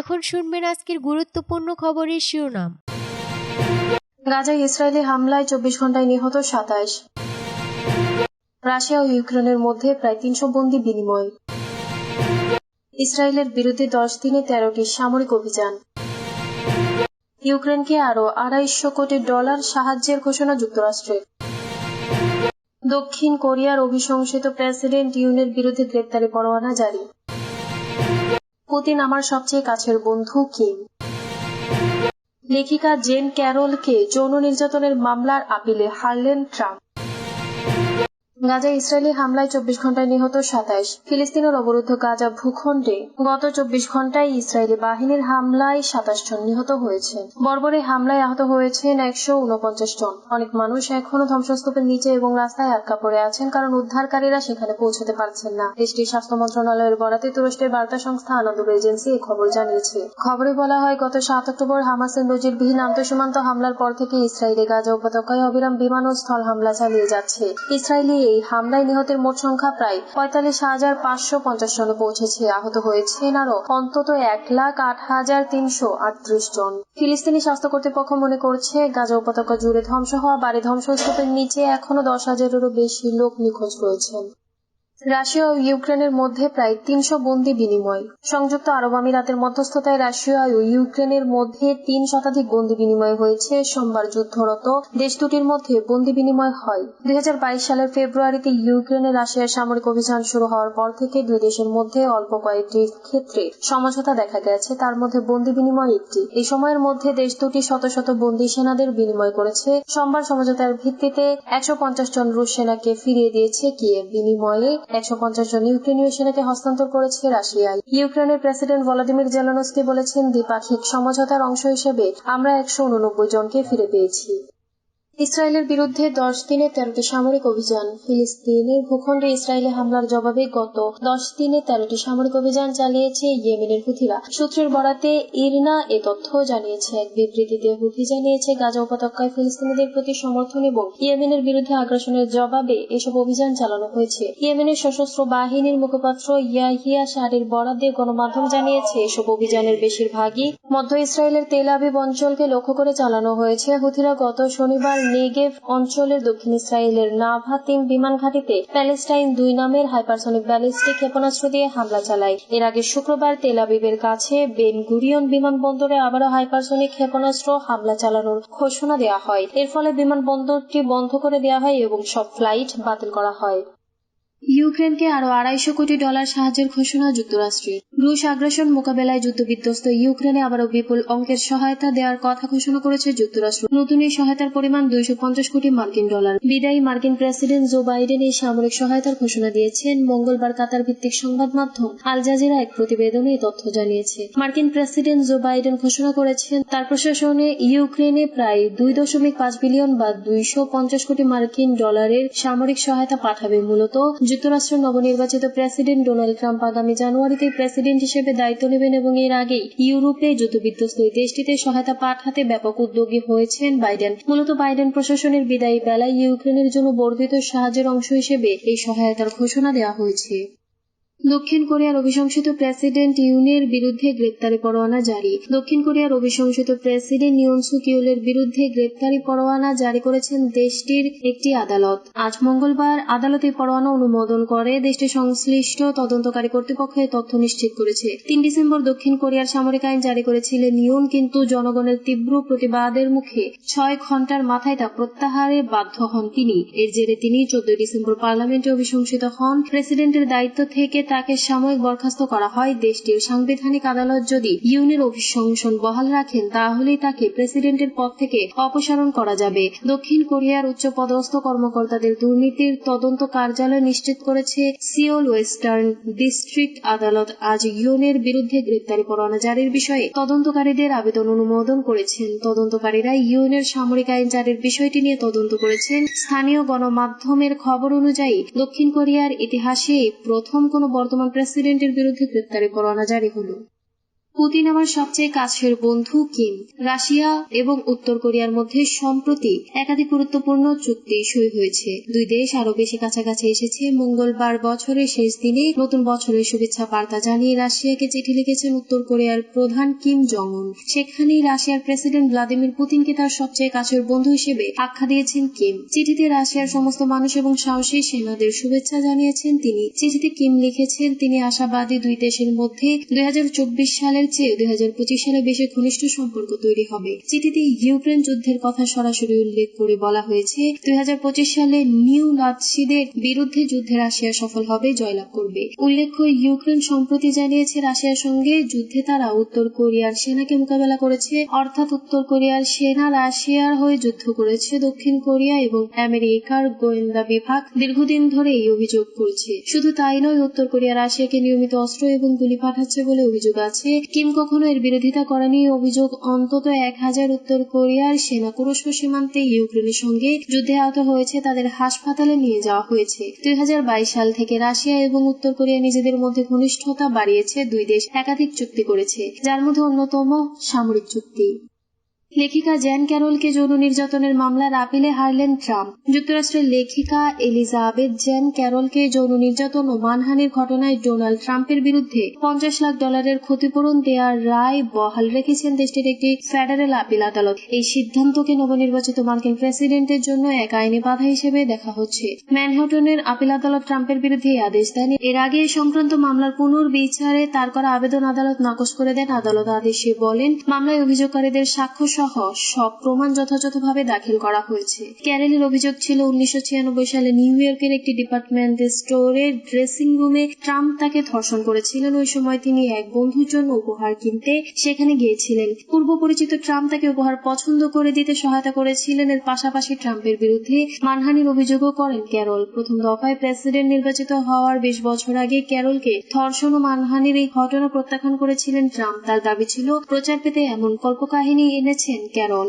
এখন শুনবেন আজকের গুরুত্বপূর্ণ খবরের শিরোনাম। গাজায় ইসরায়েলি হামলায় চব্বিশ ঘন্টায় নিহত সাতাশ। রাশিয়া ও ইউক্রেনের মধ্যে প্রায় তিনশো বন্দি বিনিময়। ইসরায়েলের বিরুদ্ধে দশ দিনে তেরোটি সামরিক অভিযান। ইউক্রেনকে আরও আড়াইশো কোটি ডলার সাহায্যের ঘোষণা যুক্তরাষ্ট্রের। দক্ষিণ কোরিয়ার অভিশংসিত প্রেসিডেন্ট ইউনের বিরুদ্ধে গ্রেপ্তারি পরোয়ানা জারি। পুতিন আমার সবচেয়ে কাছের বন্ধু কিম লেখিকা জেন ক্যারলকে যৌন নির্যাতনের মামলার আপিলে হারলেন ট্রাম্প। গাজায় ইসরায়েলি হামলায় চব্বিশ ঘন্টায় নিহত সাতাইশ। ফিলিস্তিনের অবরুদ্ধ গাজা ভূখণ্ডে গত চব্বিশ ঘন্টায় ইসরায়েলি বাহিনীর হামলায় সাতাশ জন নিহত হয়েছেন বর্বরে হামলায় আহত হয়েছেন একশো উনপঞ্চাশ জন। অনেক মানুষ এখনও ধ্বংসস্তূপের নিচে এবং রাস্তায় আটকা পড়ে আছেন কারণ উদ্ধারকারীরা সেখানে পৌঁছতে পারছেন না। দেশটির স্বাস্থ্য মন্ত্রণালয়ের বরাতে তুরস্কের বার্তা সংস্থা আনন্দুল এজেন্সি এ খবর জানিয়েছে। খবরে বলা হয়, গত সাত অক্টোবর হামাসের নজিরবিহীন আন্তঃসীমান্ত হামলার পর থেকে ইসরায়েলি গাজা উপত্যকায় অবিরাম বিমান ও স্থল হামলা চালিয়ে যাচ্ছে। ইসরায়েলি এই হামলায় নিহতের মোট সংখ্যা প্রায় পঁয়তাল্লিশ হাজার পাঁচশো পঞ্চাশ জনে পৌঁছেছে, আহত হয়েছেন আরও অন্তত এক লাখ আট হাজার তিনশো আটত্রিশ জন। ফিলিস্তিনি স্বাস্থ্য কর্তৃপক্ষ মনে করছে, গাজা উপত্যকা জুড়ে ধ্বংস হওয়া বাড়ি ধ্বংসস্তূপের নিচে এখনও দশ হাজারেরও বেশি লোক নিখোঁজ রয়েছেন। রাশিয়া ও ইউক্রেনের মধ্যে প্রায় তিনশো বন্দি বিনিময়। সংযুক্ত আরব আমিরাতের মধ্যস্থতায় রাশিয়া ও ইউক্রেনের মধ্যে তিন শতাধিক বন্দি বিনিময় হয়েছে। সোমবার যুদ্ধরত দেশ দুটির মধ্যে বন্দি বিনিময় হয়। দুই হাজার বাইশ সালের ফেব্রুয়ারিতে ইউক্রেনে রাশিয়ার সামরিক অভিযান শুরু হওয়ার পর থেকে দুই দেশের মধ্যে অল্প কয়েকটি ক্ষেত্রে সমঝোতা দেখা গেছে। তার মধ্যে বন্দি বিনিময় একটি। এই সময়ের মধ্যে দেশ দুটি শত শত বন্দি সেনাদের বিনিময় করেছে। সোমবার সমঝোতার ভিত্তিতে একশো পঞ্চাশ জন রুশ সেনাকে ফিরিয়ে দিয়েছে কিয়েভ। বিনিময়ে একশো পঞ্চাশ জন ইউক্রেনীয় সেনাকে হস্তান্তর করেছে রাশিয়ায় ইউক্রেনের প্রেসিডেন্ট ভলাদিমির জেলানস্কি বলেছেন দ্বিপাক্ষিক সমঝোতার অংশ হিসেবে আমরা একশো উননব্বই জনকে ফিরে পেয়েছি। ইসরায়েলের বিরুদ্ধে দশ দিনে তেরোটি সামরিক অভিযান। ফিলিস্তিনের ভূখণ্ডে ইসরায়েলি হামলার জবাবে গত দশ দিনে তেরোটি সামরিক অভিযান চালিয়েছে ইয়েমেনের হুথিরা। সূত্রের বরাতে ইরনা এ তথ্য জানিয়েছে। এক বিবৃতিতে হুথি জানিয়েছে, গাজা উপত্যকায় ফিলিস্তিনিদের প্রতি সমর্থন এবং ইয়েমেনের বিরুদ্ধে আগ্রাসনের জবাবে এসব অভিযান চালানো হয়েছে। ইয়েমেনের সশস্ত্র বাহিনীর মুখপাত্র ইয়াহিয়া শাহরির বরাদে গণমাধ্যম জানিয়েছে, এসব অভিযানের বেশিরভাগই মধ্য ইসরায়েলের তেল আবিব অঞ্চলকে লক্ষ্য করে চালানো হয়েছে। হুথিরা গত শনিবার নেগেভ অঞ্চলের দক্ষিণ ইসরায়েলের নাভাতিম বিমান ঘাঁটিতে প্যালেস্টাইন দুই নামের হাইপারসনিক ব্যালিস্টিক ক্ষেপণাস্ত্র দিয়ে হামলা চালায়। এর আগে শুক্রবার তেলাবিবের কাছে বেন গুরিয়ন বিমানবন্দরে আবারও হাইপারসনিক ক্ষেপণাস্ত্র হামলা চালানোর ঘোষণা দেওয়া হয়। এর ফলে বিমানবন্দরটি বন্ধ করে দেওয়া হয় এবং সব ফ্লাইট বাতিল করা হয়। ইউক্রেনকে আরও আড়াইশো কোটি ডলার সাহায্যের ঘোষণা যুক্তরাষ্ট্রের। রুশ আগ্রাসন মোকাবেলায় যুদ্ধবিধ্বস্ত ইউক্রেনে আবারও বিপুল অঙ্কের সহায়তা দেওয়ার কথা ঘোষণা করেছে যুক্তরাষ্ট্র। নতুন এই সহায়তার পরিমাণ দুইশো পঞ্চাশ কোটি মার্কিন ডলার। বিদায়ী মার্কিন প্রেসিডেন্ট জো বাইডেন এই সামরিক সহায়তার ঘোষণা দিয়েছেন। মঙ্গলবার কাতার ভিত্তিক সংবাদ মাধ্যম আল জাজিরা এক প্রতিবেদনে এই তথ্য জানিয়েছে। মার্কিন প্রেসিডেন্ট জো বাইডেন ঘোষণা করেছেন, তার প্রশাসনে ইউক্রেনে প্রায় দুই দশমিক পাঁচ বিলিয়ন বা দুইশো পঞ্চাশ কোটি মার্কিন ডলারের সামরিক সহায়তা পাঠাবে। মূলত যুক্তরাষ্ট্রের নবনির্বাচিত প্রেসিডেন্ট ডোনাল্ড ট্রাম্প আগামী জানুয়ারিতে প্রেসিডেন্ট হিসেবে দায়িত্ব নেবেন এবং এর আগে ইউরোপে যুদ্ধবিধ্বস্ত এই দেশটিতে সহায়তা পাঠাতে ব্যাপক উদ্যোগী হয়েছেন বাইডেন। মূলত বাইডেন প্রশাসনের বিদায়ী বেলায় ইউক্রেনের জন্য বর্ধিত সাহায্যের অংশ হিসেবে এই সহায়তার ঘোষণা দেওয়া হয়েছে। দক্ষিণ কোরিয়ার অভিশংসিত প্রেসিডেন্ট ইউনের বিরুদ্ধে গ্রেপ্তারি পরোয়ানা জারি। দক্ষিণ কোরিয়ার অভিশংসিত প্রেসিডেন্ট ইউন সুক ইউলের বিরুদ্ধে গ্রেপ্তারি পরোয়ানা জারি করেছেন দেশটির একটি আদালত। আজ মঙ্গলবার আদালত পরোয়ানা অনুমোদন করে দেশটির সংশ্লিষ্ট তদন্তকারী কর্তৃপক্ষ তথ্য নিশ্চিত করেছে। তিন ডিসেম্বর দক্ষিণ কোরিয়ার সামরিক আইন জারি করেছিলেন ইউন কিন্তু জনগণের তীব্র প্রতিবাদের মুখে ছয় ঘণ্টার মাথায় তা প্রত্যাহারে বাধ্য হন তিনি। এর জেরে তিনি চোদ্দই ডিসেম্বর পার্লামেন্টে অভিশংসিত হন। প্রেসিডেন্টের দায়িত্ব থেকে তাকে সাময়িক বরখাস্ত করা হয়, দেশটির সাংবিধানিক আদালত যদি ইউনের অভিশংসন বহাল রাখেন, তাহলেই তাকে প্রেসিডেন্টের পদ থেকে অপসারণ করা যাবে। দক্ষিণ কোরিয়ার উচ্চ পদস্থ কর্মকর্তাদের দুর্নীতির তদন্ত কার্যালয় নিশ্চিত করেছে সিওল ওয়েস্টার্ন ডিস্ট্রিক্ট আদালত। আজ ইউনের বিরুদ্ধে গ্রেপ্তারি পরোয়ানা জারির বিষয়ে তদন্তকারীদের আবেদন অনুমোদন করেছেন। তদন্তকারীরা ইউনের সামরিক আইন জারির বিষয়টি নিয়ে তদন্ত করেছেন। স্থানীয় গণমাধ্যমের খবর অনুযায়ী, দক্ষিণ কোরিয়ার ইতিহাসে প্রথম কোনো বর্তমান প্রেসিডেন্টের বিরুদ্ধে গ্রেপ্তারি পরোয়ানা জারি হল। পুতিন আমার সবচেয়ে কাছের বন্ধু কিম। রাশিয়া এবং উত্তর কোরিয়ার মধ্যে সম্প্রতি একাধিক গুরুত্বপূর্ণ চুক্তি সই হয়েছে। দুই দেশ আরও বেশি কাছাকাছি এসেছে। মঙ্গলবার বছরের শেষ দিনে নতুন বছরের শুভেচ্ছা বার্তা জানিয়ে রাশিয়াকে চিঠি লিখেছেন উত্তর কোরিয়ার প্রধান কিম জং উন সেখানেই রাশিয়ার প্রেসিডেন্ট ভ্লাদিমির পুতিনকে তার সবচেয়ে কাছের বন্ধু হিসেবে আখ্যা দিয়েছেন কিম। চিঠিতে রাশিয়ার সমস্ত মানুষ এবং সাহসী সেনাদের শুভেচ্ছা জানিয়েছেন তিনি। চিঠিতে কিম লিখেছেন, তিনি আশাবাদী দুই দেশের মধ্যে দুই হাজার চব্বিশ সালের চেয়ে দুই সালে বেশি ঘনিষ্ঠ সম্পর্ক তৈরি হবে। চিঠিতে ইউক্রেন যুদ্ধের কথা সরাসরি উল্লেখ করে বলা হয়েছে, দুই সালে নিউ নাৎসিদের বিরুদ্ধে যুদ্ধে রাশিয়া সফল হবে, জয়লাভ করবে। উল্লেখ্য, ইউক্রেন সম্প্রতি জানিয়েছে, রাশিয়ার সঙ্গে যুদ্ধে তারা উত্তর কোরিয়ার সেনাকে মোকাবেলা করেছে, অর্থাৎ উত্তর কোরিয়ার সেনা রাশিয়ার হয়ে যুদ্ধ করেছে, দক্ষিণ কোরিয়া এবং আমেরিকার গোয়েন্দা বিভাগ দীর্ঘদিন ধরে এই অভিযোগ করছে। শুধু তাই নয়, উত্তর কোরিয়া রাশিয়াকে নিয়মিত অস্ত্র এবং গুলি পাঠাচ্ছে বলে অভিযোগ আছে। কিম কখনো এর বিরোধিতা করেনি অভিযোগ অন্তত এক হাজার উত্তর কোরিয়ার সেনা তুরস্ক সীমান্তে ইউক্রেনের সঙ্গে যুদ্ধে আহত হয়েছে, তাদের হাসপাতালে নিয়ে যাওয়া হয়েছে। দুই হাজার বাইশ সাল থেকে রাশিয়া এবং উত্তর কোরিয়া নিজেদের মধ্যে ঘনিষ্ঠতা বাড়িয়েছে, দুই দেশ একাধিক চুক্তি করেছে, যার মধ্যে অন্যতম সামরিক চুক্তি। লেখিকা জ্যান ক্যারলকে যৌন নির্যাতনের মামলার আপিলে হারলেন ট্রাম্প। যুক্তরাষ্ট্রের লেখিকা এলিজাবেথ জ্যান ক্যারলকে যৌন নির্যাতন ও মানহানির ঘটনায় ডোনাল্ড ট্রাম্পের বিরুদ্ধে পঞ্চাশ লাখ ডলারের ক্ষতিপূরণ দেওয়ার রায় বহাল রেখেছেন দেশটির একটি ফেডারেল আপিল আদালত। এই সিদ্ধান্তকে নবনির্বাচিত মার্কিন প্রেসিডেন্টের জন্য এক আইনি বাধা হিসেবে দেখা হচ্ছে। ম্যানহাটনের আপিল আদালত ট্রাম্পের বিরুদ্ধে আদেশ দেন। এর আগে এই সংক্রান্ত মামলার পুনর্বিচারে তার করা আবেদন আদালত নাকচ করে দেন আদালত আদেশে বলেন, মামলায় অভিযোগকারীদের সাক্ষ্য সহ সব প্রমাণ যথাযথভাবে দাখিল করা হয়েছে। ক্যারেলের অভিযোগ ছিল, উনিশশো সালে নিউ ইয়র্কের একটি ডিপার্টমেন্ট স্টোরের ড্রেসিং রুমে ট্রাম্প তাকে ধর্ষণ করেছিলেন। ওই সময় তিনি এক বন্ধুর জন্য উপহার কিনতে সেখানে গিয়েছিলেন। পূর্ব পরিচিত ট্রাম্প তাকে উপহার পছন্দ করে দিতে সহায়তা করেছিলেন। এর পাশাপাশি ট্রাম্পের বিরুদ্ধে মানহানির অভিযোগও করেন ক্যারল। প্রথম দফায় প্রেসিডেন্ট নির্বাচিত হওয়ার বিশ বছর আগে ক্যারলকে ধর্ষণ ও মানহানির এই ঘটনা প্রত্যাখ্যান করেছিলেন ট্রাম্প। তার দাবি ছিল, প্রচার পেতে এমন কল্পকাহিনী এনেছেন ক্যারল